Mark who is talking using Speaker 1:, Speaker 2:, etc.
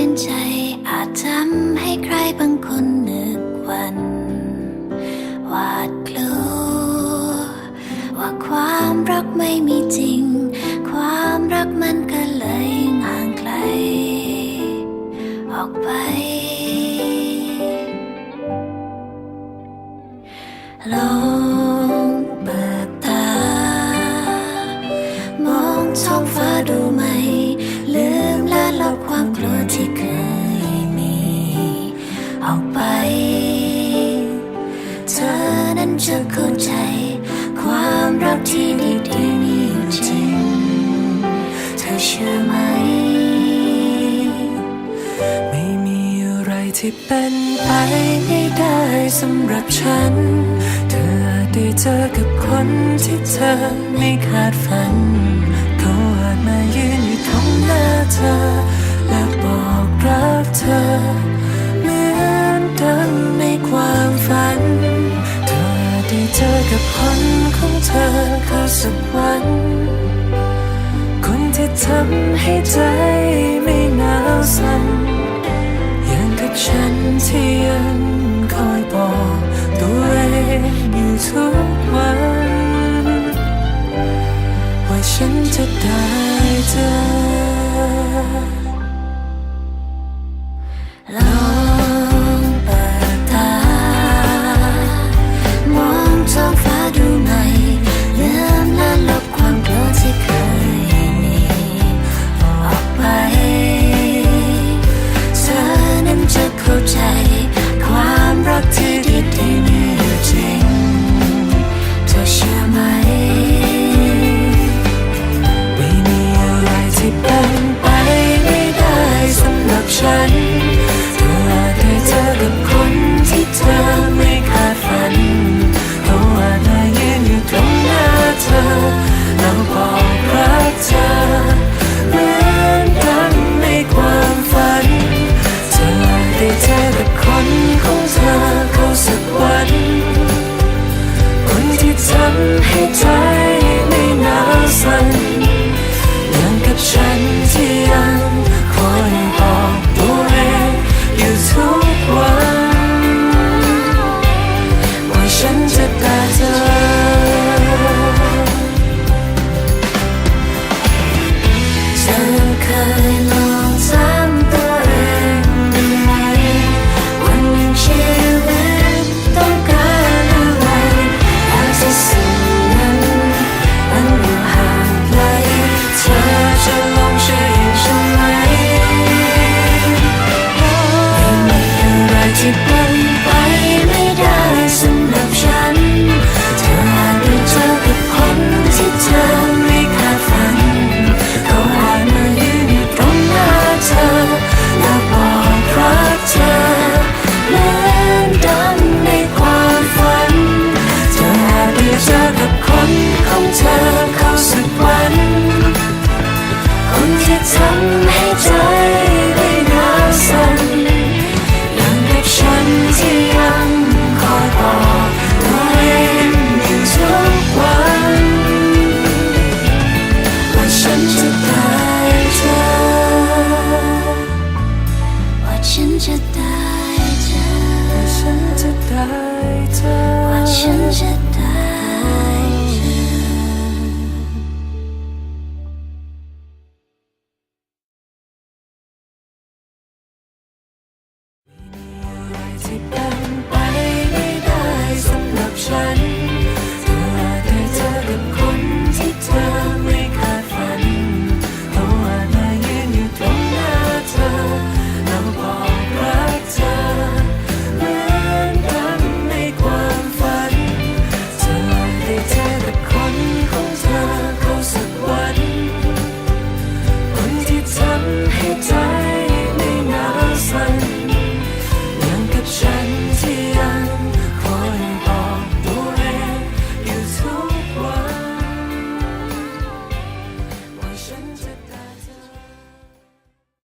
Speaker 1: เป็นใจอาจทำให้ใครบางคนนึกวันหวาดกลัว ว่าความรักไม่มีจริง ความรักมันก็เลยห่างไกล ออกไปลอ ที่เป็นไป
Speaker 2: ไม่ได้สำหรับฉัน เธอได้เจอกับคนที่เธอไม่คาดฝัน เขาอาจมายืนอยู่ตรงหน้าเธอ และบอกรักเธอ เหมือนดังในความฝัน เธอได้เจอกับคนของเธอเขาสักวัน คนที่ทำให้ใจไฉันที่ยังคอยบอกตัวเองอยู่ทุกวัน ว่าฉันจะได้เจอ 如柴。看看。